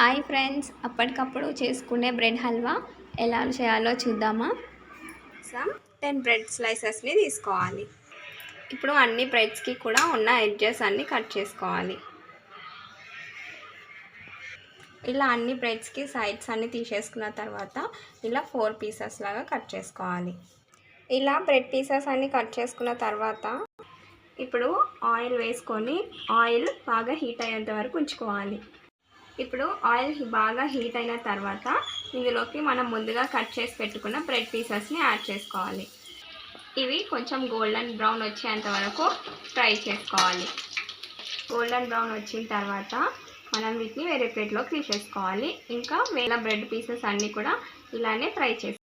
Hi friends అప్పటికప్పుడు చేసుకునే bread halwa ఎలా చేయాలో చూద్దామా? సమ్ టెన్ బ్రెడ్ స్లైసెస్ని తీసుకోవాలి. ఇప్పుడు అన్ని బ్రెడ్స్కి కూడా ఉన్న ఎడ్జెస్ అన్ని కట్ చేసుకోవాలి. ఇలా అన్ని బ్రెడ్స్కి సైడ్స్ అన్ని తీసేసుకున్న తర్వాత ఇలా ఫోర్ పీసెస్ లాగా కట్ చేసుకోవాలి. ఇలా బ్రెడ్ పీసెస్ అన్ని కట్ చేసుకున్న తర్వాత ఇప్పుడు ఆయిల్ వేసుకొని ఆయిల్ బాగా హీట్ అయ్యేంత వరకు ఉంచుకోవాలి. ఇప్పుడు ఆయిల్ బాగా హీట్ అయిన తర్వాత ఇందులోకి మనం ముందుగా కట్ చేసి పెట్టుకున్న బ్రెడ్ పీసెస్ని యాడ్ చేసుకోవాలి. ఇవి కొంచెం గోల్డెన్ బ్రౌన్ వచ్చేంత వరకు ఫ్రై చేసుకోవాలి. గోల్డెన్ బ్రౌన్ వచ్చిన తర్వాత మనం వీటిని వేరే ప్లేట్లోకి తీసేసుకోవాలి. ఇంకా వేల బ్రెడ్ పీసెస్ అన్నీ కూడా ఇలానే ఫ్రై చేసి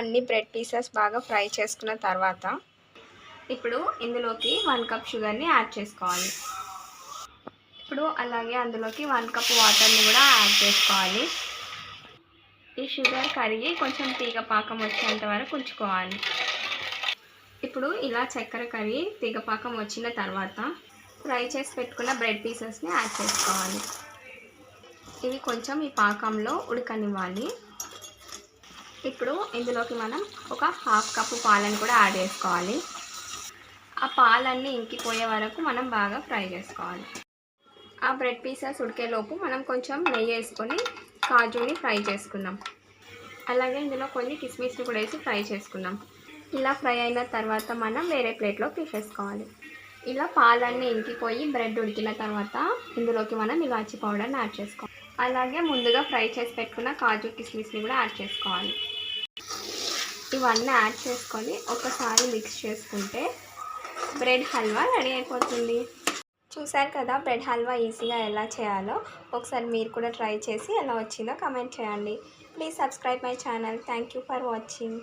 అన్ని బ్రెడ్ పీసెస్ బాగా ఫ్రై చేసుకున్న తర్వాత ఇప్పుడు ఇందులోకి వన్ కప్ షుగర్ని యాడ్ చేసుకోవాలి. ఇప్పుడు అలాగే అందులోకి వన్ కప్ వాటర్ని కూడా యాడ్ చేసుకోవాలి. ఈ షుగర్ కరిగి కొంచెం తీగ పాకం వచ్చేంత వరకు ఉంచుకోవాలి. ఇప్పుడు ఇలా చక్కెర కరిగి తీగ పాకం వచ్చిన తర్వాత ఫ్రై చేసి పెట్టుకున్న బ్రెడ్ పీసెస్ని యాడ్ చేసుకోవాలి. ఇవి కొంచెం ఈ పాకంలో ఉడకనివ్వాలి. ఇప్పుడు ఇందులోకి మనం ఒక హాఫ్ కప్పు పాలను కూడా యాడ్ చేసుకోవాలి. ఆ పాలన్నీ ఇంకిపోయే వరకు మనం బాగా ఫ్రై చేసుకోవాలి. ఆ బ్రెడ్ పీసెస్ ఉడికేలోపు మనం కొంచెం నెయ్యి వేసుకొని కాజుని ఫ్రై చేసుకుందాం. అలాగే ఇందులో కొన్ని కిస్మిస్ని కూడా వేసి ఫ్రై చేసుకుందాం. ఇలా ఫ్రై అయిన తర్వాత మనం వేరే ప్లేట్లో తీసేసుకోవాలి. ఇలా పాలన్నీ ఇంకిపోయి బ్రెడ్ ఉడికిన తర్వాత ఇందులోకి మనం ఇలాచి పౌడర్ని యాడ్ చేసుకోవాలి. అలాగే ముందుగా ఫ్రై చేసి పెట్టుకున్న కాజు కిస్మిస్ని కూడా యాడ్ చేసుకోవాలి. ఇవన్నీ యాడ్ చేసుకొని ఒకసారి మిక్స్ చేసుకుంటే బ్రెడ్ హల్వా రెడీ అయిపోతుంది. చూశారు కదా బ్రెడ్ హల్వా ఈజీగా ఎలా చేయాలో. ఒకసారి మీరు కూడా ట్రై చేసి ఎలా వచ్చిందో కమెంట్ చేయండి. Please subscribe my channel. Thank you for watching.